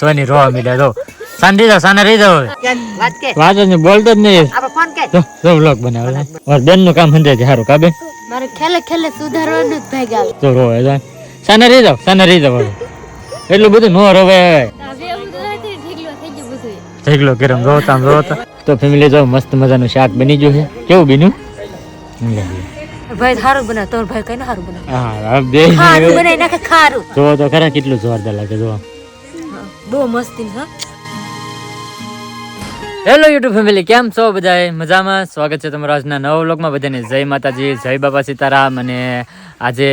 સોની રોવા મીડા જો શાંતિ જાઓ સાના રહી વાત જ નહીં બોલતો જ નહીં જો જો વ્લોગ બનાવે ઓર બેનનું કામ સમજે છે સારું કાબે મારે ખેલે ખેલે સુધારવાનું જ ભાગ આવે. તો રોવે જાય સાને રહી જાવ સાના રહી જાવ એટલું બધું નો રોવે. ઢેકલો કેરમ રોતા રોતા તો. ફેમિલી જો મસ્ત મજાનું શાક બની ગયું છે. કેવું બીનું ભાઈ સારું બનાવ તો ભાઈ કઈ સારું બનાવ. હા બે ખારું બનાવી નાખે ખારું. જો તો ખરા કેટલું જોરદાર લાગે જો બહુ મસ્તી હેલો યુટ્યુબ ફેમિલી કેમ છો બધાએ મજામાં? સ્વાગત છે તમારા આજના નવા વ્લોગમાં. બધાને જય માતાજી જય બાબા સીતારામ અને આજે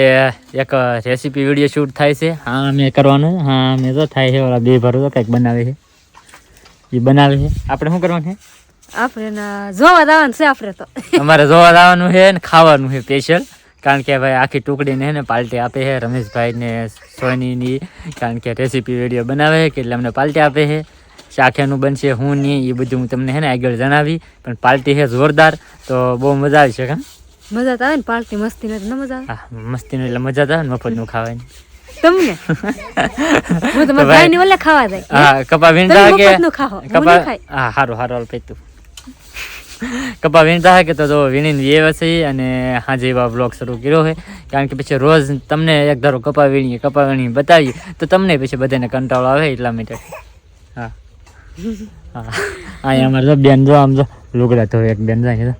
એક રેસીપી વીડિયો શૂટ થાય છે. હા મેં કરવાનું. હા મેં તો થાય છે. ઓલા બે ભરો તો કંઈક બનાવે છે. એ બનાવે છે. આપણે શું કરવાનું છે? આપણે જોવા જવાનું છે આપણે તો. અમારે જોવા જવાનું છે ને ખાવાનું છે સ્પેશિયલ કારણ કે ભાઈ આખી ટુકડીને એને ને પાર્ટી આપે છે રમેશભાઈને સોનીની કારણ કે રેસીપી વીડિયો બનાવે છે કે એટલે અમને પાલટી આપે છે શાખેનું બનશે હું નહીં એ બધું હું તમને હે ને આગળ જણાવી. પણ પાલટી છે જોરદાર તો બહુ મજા આવશે કાં? મજા આવે ને પાલટી મસ્તી નથી ન મજા આવે. હા મસ્તીનું એટલે મજા તો આવે ને મફતનું ખાવાની. તમને? હું તો તો મારા ભાઈ- ભાઈ ની ઓલે ખાવા જાય. હા કપા તમે કે કપા હા સારું સારું હાલ પૈતું. કપા વીણતા હે કે તો જો વીણીને વ્યવ છે અને હાજે એવા બ્લોગ શરૂ કર્યો છે કારણ કે પછી રોજ તમને એક ધારો કપા વીણીએ, કપા વીણીને બતાવીએ, તો તમને પછી બધાને કંટાળો આવે એટલા માટે. હા. હા. અહીંયા અમારે બેન જો આમ જો લુગડા ધોવે એક બેન જાય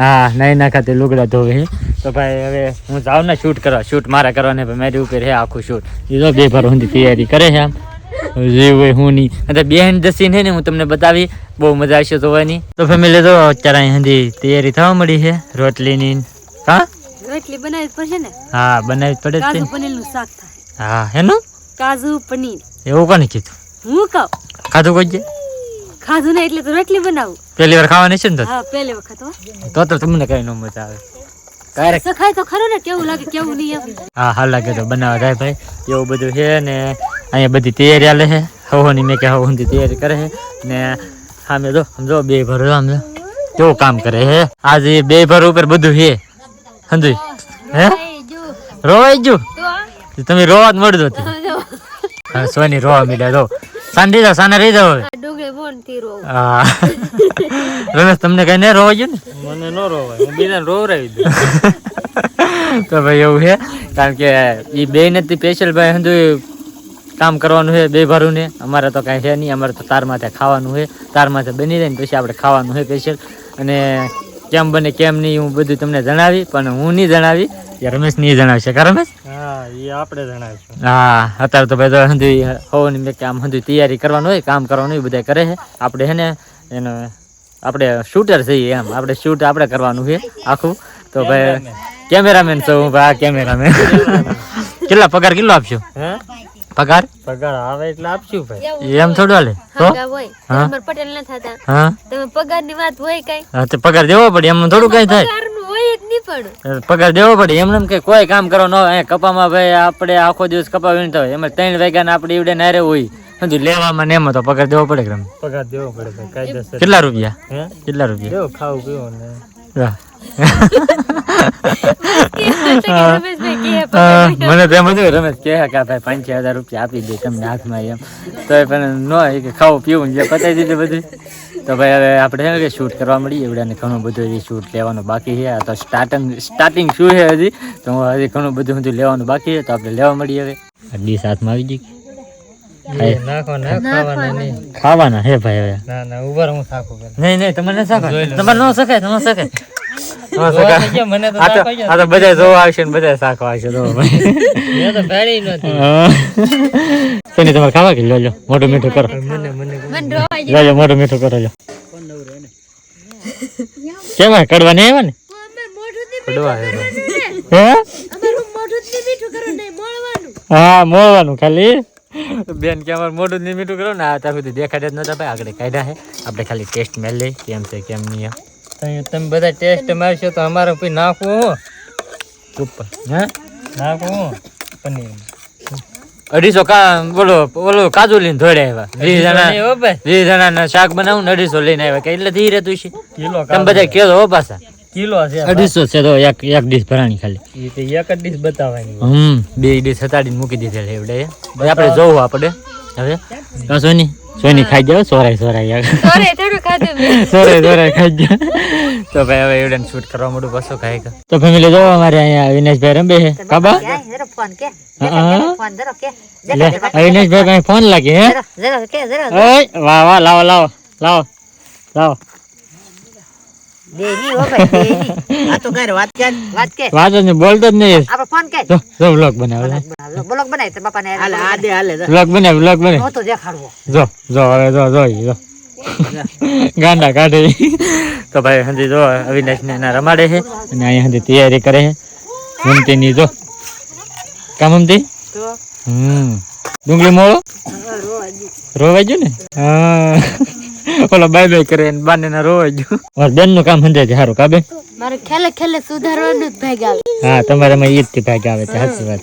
હા, નહીં ના ખાતે લુગડા ધોવે તો ભાઈ હવે હું જાઉં ને શૂટ કરવા, શૂટ મારા કરવાને મારી ઉપર હે આખું શૂટ. એ તો બે ભર સુધી તૈયારી કરે છે આમ. હું નહીં. અને બેન દસી હે ને હું તમને બતાવી. બહુ મજા આવશે જોવાની. તો ફેમિલી તો અત્યારે અહીં સુધી તૈયારી થવા મળી છે રોટલીની હા? રોટલી બનાવી પડશે ને. હા બનાવી પડે કાજુ છે. પનીરનું શાક થાય. હા એનું કાજુ પનીર. એવું કોને કીધું? હું કહું. ખાધું કોઈ ખાધું ને એટલે તો રોટલી બનાવું. પહેલી વાર ખાવાની છે ને તો? હા પહેલી વખત તો તો તમને કઈ ન મજા આવે. ક્યારેક સખાય તો ખરો ને કેવું લાગે કેવું નહીં હા હાલ લાગે તો બનાવવા જાય ભાઈ. એવું બધું છે ને અહીંયા બધી તૈયારી હાલે છે. હવાની મેં કે હવાની તૈયારી કરે છે. ને સામે જો સમજો બે ભર આમ કેવું કામ કરે છે? આજે બે ભર ઉપર બધું છે. સમજો હે? રોવાઈ ગયું? તમે રોવા જ મળજો સોની રોવા મીડા જો શાંતિ જાઓ સાને રહી જાઓ હા. રમેશ તમને કઈ નહીં રોવા ગયું ને? મને નો રોવાય. હું બીજાને રોવરાવી દઉં. તો ભાઈ એવું છે. કારણ કે એ બે નથી સ્પેશિયલ ભાઈ હંધુ કામ કરવાનું છે બે ભારું ને. અમારે તો કાંઈ છે નહીં અમારે તો તાર માથે ખાવાનું છે. તાર માથે બની જાય ને પછી આપણે ખાવાનું છે સ્પેશિયલ અને કેમ બને કેમ નહીં હું બધું તમને જણાવી પણ હું નહીં જણાવી. એ રમેશ નહીં જણાવશે કા રમેશ? હા એ આપણે જણાવીશું. હા અત્યારે તો ભાઈ હંધુ હોવાની મેં કે આમ હંધુ તૈયારી કરવાનું હોય કામ કરવાનું હોય બધા કરે છે. આપણે છે ને એનો આપણે શૂટર છીએ એમ. આપણે શૂટ આપણે કરવાનું છે આખું. તો ભાઈ કેમેરામેન છું હું ભાઈ કેમેરામેન. કેટલા પગાર કેટલો આપશો? હે? પગાર? પગાર આવે એટલે આપશું ભાઈ. એમ થોડું હાલે. તો હા? હા. પટેલ ના થતા. હા. તમે પગારની વાત હોય કઈ? હા તો પગાર દેવો પડે એમ થોડું કઈ થાય. પગારનું હોય જ નહીં પણ. પગાર દેવો પડે એમ એમ કે કોઈ કામ કરવાનું હોય. કપામાં ભાઈ આપણે આખો દિવસ કપા વીણતા હોય. એમાં ત્રણ વાગ્યા આપણે ઈવડે નારે હોય. બધું લેવામાં ને એમાં તો પગાર દેવો પડે કે પગાર દેવો પડે કેટલા રૂપિયા? કેટલા રૂપિયા? ખાવું પીવું ને. કે મને તેમ હતું રમેશ કે આ ભાઈ પાંચ હજાર રૂપિયા આપી દે તમને હાથમાં એમ. તો પણ ન કે ખાવું પીવું જે પતાવી દીધું બધું. તો ભાઈ હવે આપણે છે કે શૂટ કરવા મળીએ એવડાને ઘણું બધું શૂટ લેવાનું બાકી છે. આ તો સ્ટાર્ટિંગ સ્ટાર્ટિંગ શું છે હજી? તો હજી ઘણું બધું બધું લેવાનું બાકી છે. તો આપણે લેવા મળીએ હવે. ડીશ સાથમાં આવી ગઈ. ખાવાના નહીં. ખાવાના હે ભાઈ હવે. ના ના ઊભા હું થાકું નહીં નહીં તમારે ન શકાય તમારે ન શકાય તમારે શકાય. જોવા બધા આવશે ને બધા શાકવા આવશે તો ભાઈ મેં તો ભેળી નહોતી. શેની તમારે ખાવા કે? લો લો મોટું મીઠું કરો. લો લો મોટું મીઠું કરો લો કેમ કડવા નહીં આવ્યા ને? પડવા આવ્યો. હે? અમારું મોઢું જ મીઠું કરો નહીં મળવાનું. હા મોળવાનું ખાલી. બેન કે અમારે મોઢું નહીં મીઠું કરો ને આ ત્યાં સુધી દેખાડ્યા જ નતા ભાઈ. આગળ કાઢ્યા છે. આપણે ખાલી ટેસ્ટ મેળ લઈ કેમ છે કેમ નહીં. તમે બધા ટેસ્ટ મારશો તો અમારે પછી નાખવું હું. ઉપર હે? નાખવું હું પનીર. અઢીસો કા બોલો બોલો કાજુ લઈને ધોડે આવ્યા. વીસ જણા નહીં વીસ જણા શાક બનાવું ને અઢીસો લઈને આવ્યા. કે એટલે ધીરે તું છે. તમે બધા કેજો હો પાછા. કિલો છે અઢીસો છે તો એક એક ડીશ ભરાણી ખાલી. એ એક જ ડીશ બતાવવાની હમ બે ડીશ હતાડીને મૂકી દીધેલી એવડે આપણે જોવું આપણે. હવે? કશો સોની? સોની ખાઈ જાવ સોરાય સોરાય અરે થોડું ખાધું સોરાય સોરાય ખાઈ જાવ તો ભાઈ હવે એવડે શૂટ કરવા મોડું બસો ખાઈ ગયો તો ફેમિલી જો અમારે અહીંયા વિનેશભાઈ રંબે છે. કાબા? જરા ફોન કે. ફોન ધરો કે. વિનેશભાઈ કઈ ફોન લાગે હે? જરો જરો કે જરા. ઓય વાહ વાહ લાવો લાવો લાવો લાવો. દેની હો ભાઈ દેની આ તો કર વાત કે વાત કે. વાત જ બોલતો જ નહીં. આપણે ફોન કે. જો જો વ્લોગ બનાવે બ્લોગ બનાય તો બાપાને હાલે આદે હાલે વ્લોગ બનાવે વ્લોગ બનાવે. હું તો દેખાડવો. જો જો હવે જો જો જો. ગાંડા કાઢે. તો ભાઈ હંધી જો અવિનાશ ને એના રમાડે છે. અને અહીંયા હંધી તૈયારી કરે છે. મમતીની જો. કામ મમતી? તો? હમ. ડુંગળી મોળો? રોવાઈ ગયું ને? હા. ઓલો બાય બાય કરે ને બાને ના મારા બેનનું કામ સમજાય છે સારું કા બેન? મારે ખેલે ખેલે સુધારવાનું જ ભાગ આવે. હા તમારે માં ઈદથી ભાગ આવે છે સાચી વાત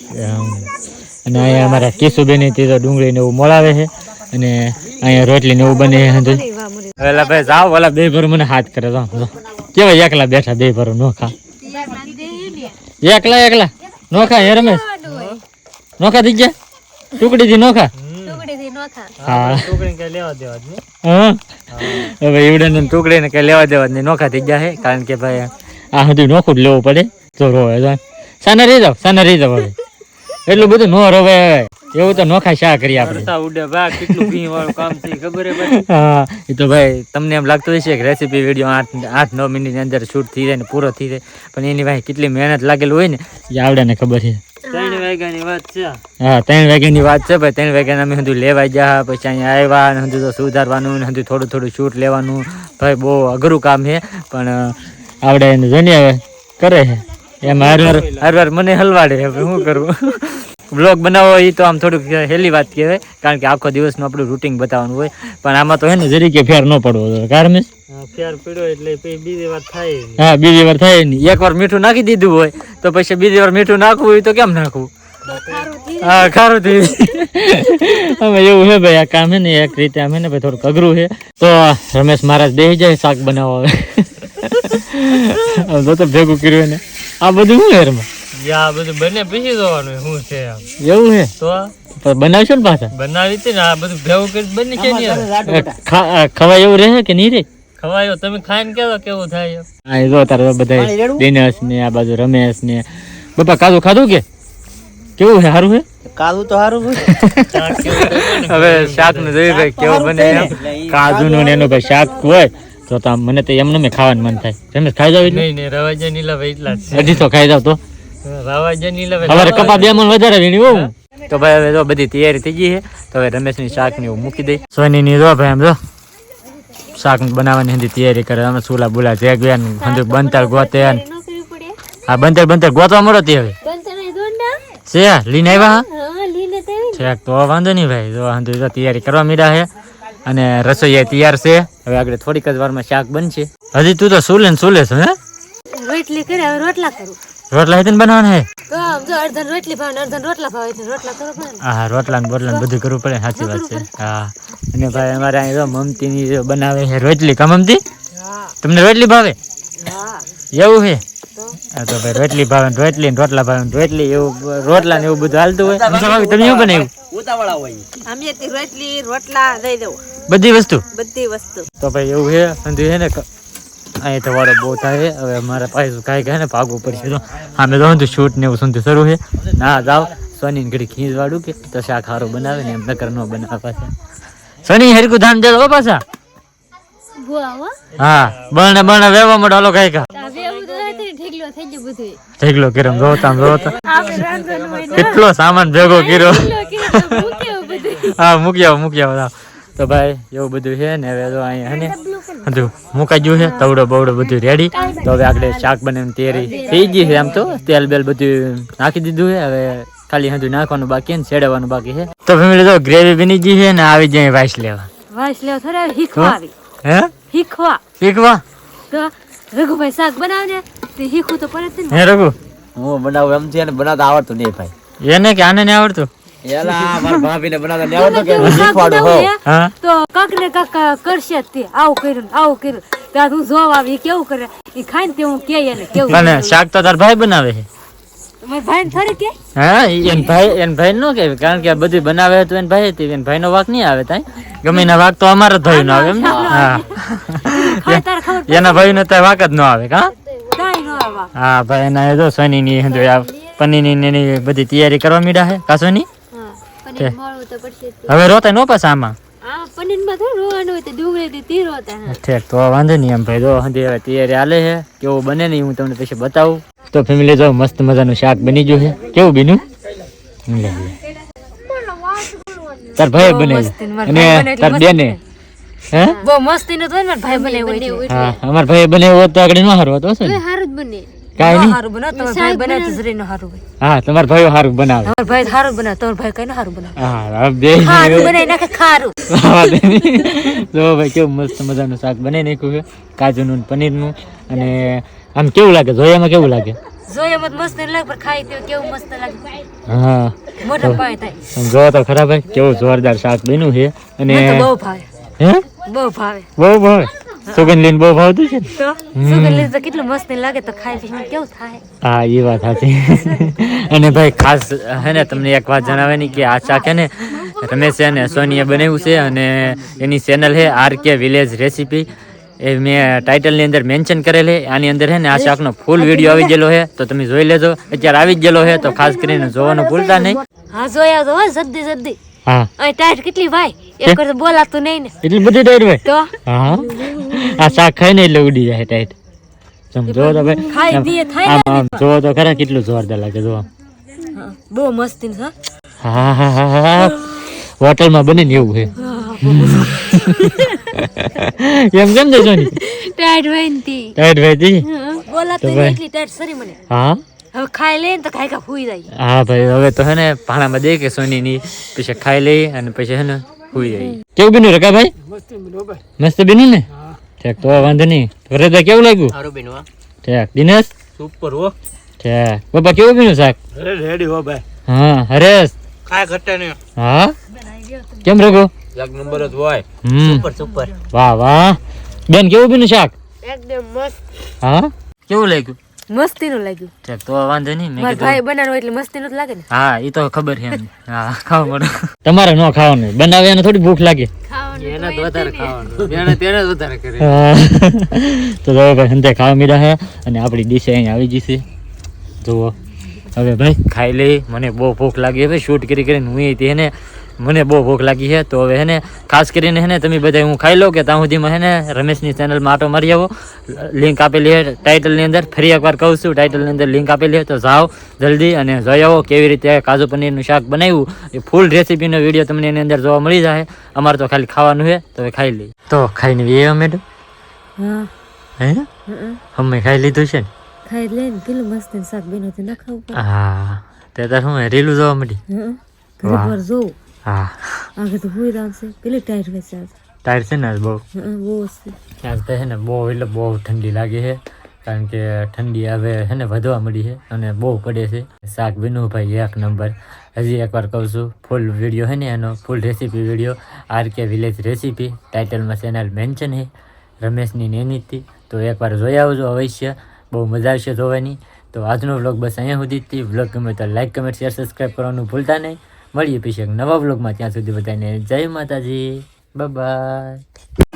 અને અહીંયા અમારા કેશુબેન તે તો ડુંગળી ને એવું મોળાવે છે અને અહીંયા રોટલી ને એવું બને છે ઓલા ભાઈ જાઓ ઓલા બે ભરું મને હાથ કરે તો. કેવા એકલા બેઠા બે નો નોખા એકલા એકલા. નોખા હે રમેશ? નોખા થઈ ગયા? ટુકડી થી નોખા હવે ઈવડે ટુકડી ને કઈ લેવા દેવા નહીં. નોખા થઈ ગયા છે કારણ કે ભાઈ આ સુધી નોખું જ લેવું પડે. તો રોવે સાના રહી જાવ સાના રહી જાવ હવે. એટલું બધું નો રોવે એવું તો નોખા શા કરીએ આપણે? ઉડે બા કેટલું ભી વાળું કામ છે ખબર હે હા. એ તો ભાઈ તમને એમ લાગતું હશે કે રેસીપી વીડિયો આઠ આઠ નવ મિનિટની અંદર શૂટ થઈ જાય ને પૂરો થઈ જાય. પણ એની ભાઈ કેટલી મહેનત લાગેલું હોય ને એ આવડે ને ખબર છે. વાગ્યાની વાત છે. હા ત્રણ વાગ્યાની વાત છે ભાઈ ત્રણ વાગ્યાના અમે હજુ લેવા ગયા પછી અહીંયા આવ્યા ને હજુ તો સુધારવાનું ને હજુ થોડું થોડું શૂટ લેવાનું. ભાઈ બહુ અઘરું કામ છે પણ આપણે એને જોઈને હવે કરે છે. એમ હર હર વાર મને હલવાડે હવે શું કરવું બ્લોગ બનાવવો એ તો આમ થોડુંક હેલી વાત કહેવાય કારણ કે આખો દિવસનું આપણું રૂટિન બતાવવાનું હોય. પણ આમાં તો હે ને જરીકે ફેર ન પડવો જોઈએ કારણ ફેર પીડ્યો એટલે બીજી વાર થાય હા બીજી વાર થાય નહીં. એકવાર મીઠું નાખી દીધું હોય તો પછી બીજી વાર મીઠું નાખવું હોય તો કેમ નાખવું? હા ખારું થઈ અમે એવું છે ભાઈ આ કામ છે ને એક રીતે અમે ને ભાઈ થોડુંક અઘરું છે. તો રમેશ મહારાજ બેસી જાય શાક બનાવવા હવે. તો ભેગું કર્યું ને આ બધું શું હેરમાં જે બધું બને પછી જોવાનું શું છે એવું છે? તો તો બનાવશો ને પાછા? બનાવી હતી ને આ બધું ભેગું કરી બને છે ને યાર. ખા- આ ખવાય એવું રહે કે નહીં રે ખવાયો તમે ખાઈને કેવો કેવું થાય? આ જો તારે બધા દિનેશ ને આ બાજુ રમેશ ને બાપા કાજુ ખાધું કે? કેવું છે સારું છે કાદુ તો સારું. હવે શાકનું જોઈ ભાઈ કેવું બને એમ? કાજુ નું ને એનું ભાઈ શાક હોય તો તો મને તો એમને મેં ખાવાનું મન થાય. તમે ખાઈ જાવ નહીં નહીં રવાજા નીલા ભાઈ એટલા જ હજી તો ખાઈ જાવ તો. રવાજા નીલા ભાઈ. હવે કપા બે મણ વધારે વીણી હું તો ભાઈ હવે જો બધી તૈયારી થઈ ગઈ છે તો હવે રમેશની શાક ને એવું મૂકી દઈ સોની ની જો ભાઈ આમ જો શાક બનાવવાની હતી તૈયારી કરે. અમે સુલા બુલા જેગવ્યા ને બંતર ગોતે હા બંતર બંતર ગોતવા મળો તે હવે? છે લઈને આવ્યા છેક તો વાંધો નહીં ભાઈ જો વાંધો તો તૈયારી કરવા મીડા છે. અને રસોઈ તૈયાર છે. હવે આગળ થોડીક જ વારમાં શાક બનશે. હજી તું તો સુલે ને સુલે છે હે? રોટલી કરે હવે રોટલા કરું. રોટલા હેતન બનાવવાના હે તો જો અડધન રોટલી ભાવે અડધન રોટલા ભાવે રોટલા કરો પડે ને. હા રોટલા ને બોટલા ને બધું કરવું પડે સાચી વાત છે. હા. અને ભાઈ અમારે અહીં જો મમતી ની બનાવે છે રોટલી કા મમતી? તમને રોટલી ભાવે? હા. એવું છે? તો ભાઈ રોટલી ભાવે ને રોટલી રોટલા ભાવે રોટલી એવું રોટલા ને એવું બધું હાલતું હોય. ભાભી, તમે એવું બનાવ્યું? ઉતાવળા હોય. અમે તે રોટલી રોટલા દઈ દઉં. બધી વસ્તુ? બધી વસ્તુ. તો ભાઈ એવું છે સમજ્યું છે ને અહીં તો વાળો બહુ થાય હવે મારા પાસે કાંઈ કહે ને ભાગવું પડશે. તો અમે તો શું શૂટ ને એવું સમજ્યું શરૂ છે. ના જાવ સોની ને ઘડી ખીજ વાળું કે તો શાક હારું બનાવે ને એમ નકર ન બનાવે પાછા. સોની હરકું ધામ દેજો પાછા. હા? બરણે બરણે વેવા મળે હાલો કાંઈ કા ઢેગલો ગયો આમ જોતા આમ જોતા કેટલો સામાન ભેગો કર્યો. હા મૂકી આવો મૂકી આવો તો ભાઈ એવું બધું છે ને હવે તો અહીંયા હે ને બધું મુકાઈ ગયું છે તવડો બવડો બધું રેડી તો હવે આપણે શાક બનાવીને તૈયારી થઈ ગઈ છે આમ તો. તેલ બેલ બધું નાખી દીધું છે હવે ખાલી હજુ નાખવાનું બાકી છે ને છેડવાનું બાકી છે. તો ફેમિલી તો ગ્રેવી બની ગઈ છે ને આવી જાય વાઈસ લેવા. વાઇસ લેવા થોડા શીખવા હે? શીખવા. શીખવા? તો રઘુભાઈ શાક બનાવે ને તે શીખવું તો પડે જ ને. હે રઘુ? હું બનાવું એમ છે બનાવતા આવડતું નહીં ભાઈ. એને કે આને નહીં આવડતું? એલા મારા ભાભીને બનાવતા નહીં આવડતું કે તમે હું શાક શીખવાડું હો. હા? તો કાક ને કાક કરશે તે. આવું કર્યું આવું કર્યું. ત્યાં હું જોવા આવી કેવું કરે? એ ખાઈને તે હું કે એને કેવું અને શાક તો તાર ભાઈ બનાવે છે. ભાઈ થોડી કે હા એન ભાઈ એન ભાઈ નો કે કારણ કે આ બધું બનાવે તો એન ભાઈ હતી એન ભાઈ નો વાક નહીં આવે તાય. ગમે એના વાક તો અમારા જ ભાઈ નો આવે એમ ને? હા. ખાય તારે ખબર એના ભાઈ નો તો વાક જ ન આવે આવા હા ભાઈ એના જો સોની ની હંધો આ પનીરની ને બધી તૈયારી કરવા મીડા હે. કા સોની? જ. હવે રોતા નો પાછા આમાં? ઠીક તો વાંધો નહીં એમ ભાઈ. જો હવે તૈયારી હાલે છે કેવું બને નહીં હું તમને પછી બતાવું. તો ફેમિલી જો મસ્ત મજાનું શાક બની ગયું છે કેવું બીનું? તાર ભાઈ બને અને તાર બેને. હે? બહુ મસ્તી નું તો મારા ભાઈ બનાવ્યો એટલે હા અમાર ભાઈ બને હોત તો આગળ ન હતો છે ને જ બને. કાંઈ નહીં. બનાવ તમારા ભાઈ તો હા તમારા ભાઈઓ સારું બનાવે. તમાર ભાઈ સારું બનાવે તમારા ભાઈ કઈ સારું બનાવે. હા બે ખારું બનાવી નાખે ખારું. જો ભાઈ કેવું મસ્ત મજાનું શાક બનાવી નાખ્યું છે કાજુનું ને પનીરનું. અને આમ કેવું લાગે? જોયામાં કેવું લાગે? જોઈએ મસ્ત લાગે પણ ખાઈ તો કેવું મસ્ત લાગે. હા. મોટા પાય થાય. તો ખરા ભાઈ કેવું જોરદાર શાક બન્યું છે. અને બહુ ભાવે. હે? બહુ ભાવે. બહુ ભાવે? સુગંધ લઈને બહુ ભાવતું છે તો સુગંધ લીધે તો કેટલું મસ્ત લાગે તો ખાઈ પછી કેવું થાય? હા એ વાત સાચી. અને ભાઈ ખાસ હે ને તમને એક વાત જણાવવાની કે આ શાક હે ને રમેશ છે સોનીએ બનાવ્યું છે અને એની ચેનલ છે આર કે વિલેજ રેસીપી એ મેં ટાઇટલની અંદર મેન્શન કરેલ છે આની અંદર છે ને આ શાકનો ફૂલ વીડિયો આવી ગયેલો છે તો તમે જોઈ લેજો. અત્યારે આવી જ ગયેલો છે તો ખાસ કરીને જોવાનું ભૂલતા નહીં. હા જોયા જલ્દી જલ્દી. હા. ટાઈટ કેટલી ભાઈ? એક તો બોલાતું નહીં ને. એટલી બધી ટાઈટ ભાઈ તો? હા આ શાક ખાઈને એટલે ઉડી જાય ટાઈટ. સમજો તો ભાઈ. ખાઈ દઈએ થાય આમ જોવો તો ખરા કેટલું જોરદાર લાગે જો બહુ મસ્તી છે હા હા હા હા હોટલમાં બને ને એવું છે એમ કેમ જશો સોની ટાઈટ વહેનતી ટાઈટ ભાઈ જી બોલાતું નહીં એટલી ટાઈટ સરી મને. હા? હવે ખાઈ લે ને તો ખાઈ ખા ફૂઈ જાય. હા ભાઈ હવે તો હે ને પાણામાં દે કે સોની ની પછી ખાઈ લઈ અને પછી હે ને હુઈ જઈ કેવું બીનું રકા ભાઈ. મસ્ત બીનું ને? ઠેક તો વાંધો નહીં. ઘરે તો કેવું લાગ્યું? સારું બેનવા ઠેક દિનેશ? સુપર હો. ઠેક. બાપા કેવું બીનું શાક? રેડી હો ભાઈ. હા હરેશ. કાય ઘટે નહીં. હા? કેમ રઘુ એક નંબર જ હોય. Super super. વાહ વાહ. બેન કેવું બીનું શાક? એકદમ મસ્ત. હા? કેવું લાગ્યું? મસ્તી નું લાગ્યું. ઠીક તો વાંધો નહીં મેં કીધું ભાઈ બનાવવાનું એટલે મસ્તી નું જ લાગે ને. હા એ તો ખબર છે હા ખાવ પડે. તમારે ન ખાવાનું બનાવે એને થોડી ભૂખ લાગે. એને વધારે ખાવાનું. એને તેને વધારે કરે. તો જો ભાઈ સંધે ખાવા મીડા છે અને આપણી ડીશ અહીં આવી જશે જુઓ. હવે ભાઈ ખાઈ લઈ. મને બહુ ભૂખ લાગી હવે શૂટ કરી કરીને હું તે ને. મને બહુ ભૂખ લાગી છે તો હવે હે ને ખાસ કરીને હે ને તમે બધા હું ખાઈ લો કે ત્યાં સુધીમાં હે ને રમેશની ચેનલમાં આટો મારી આવો. લિંક આપેલી છે ટાઇટલની અંદર. ફરી એકવાર કહું છું ટાઇટલની અંદર લિંક આપેલી છે તો જાઓ જલ્દી અને જોઈ આવો કેવી રીતે કાજુ પનીરનું શાક બનાવ્યું. એ ફૂલ રેસીપીનો વીડિયો તમને એની અંદર જોવા મળી જાય. અમારે તો ખાલી ખાવાનું છે તો હવે ખાઈ લઈ તો ખાઈને વીએ મેડમ હા. અમે ખાઈ લીધું છે ને? ખાઈ લઈને પેલું મસ્ત શાક બન્યું હતું ના ખાવું હા. તે તાર હું રીલું જોવા મળી? હં. જોઉં. હા. તો આવશે પેલી વેચે ટાયર છે ને બહુ? તો છે ને બહુ એટલે બહુ ઠંડી લાગે છે કારણ કે ઠંડી હવે છે ને વધવા મળી છે અને બહુ પડે છે. શાક વિનુભાઈ એક નંબર. હજી એકવાર કહું છું ફૂલ વીડિયો છે ને એનો full recipe video R K village recipe ટાઇટલમાં channel mention છે રમેશની નેનીથી તો એકવાર જોઈ આવજો અવશ્ય. બહુ મજા આવશે જોવાની. તો આજનો વ્લોગ બસ અહીંયા સુધી જ વ્લોગ ગમે તો લાઇક કમેન્ટ શેર સબસ્ક્રાઈબ કરવાનું ભૂલતા નહીં. મળીએ પછી નવા વ્લોગમાં. ત્યાં સુધી બધાને જય માતાજી. બાય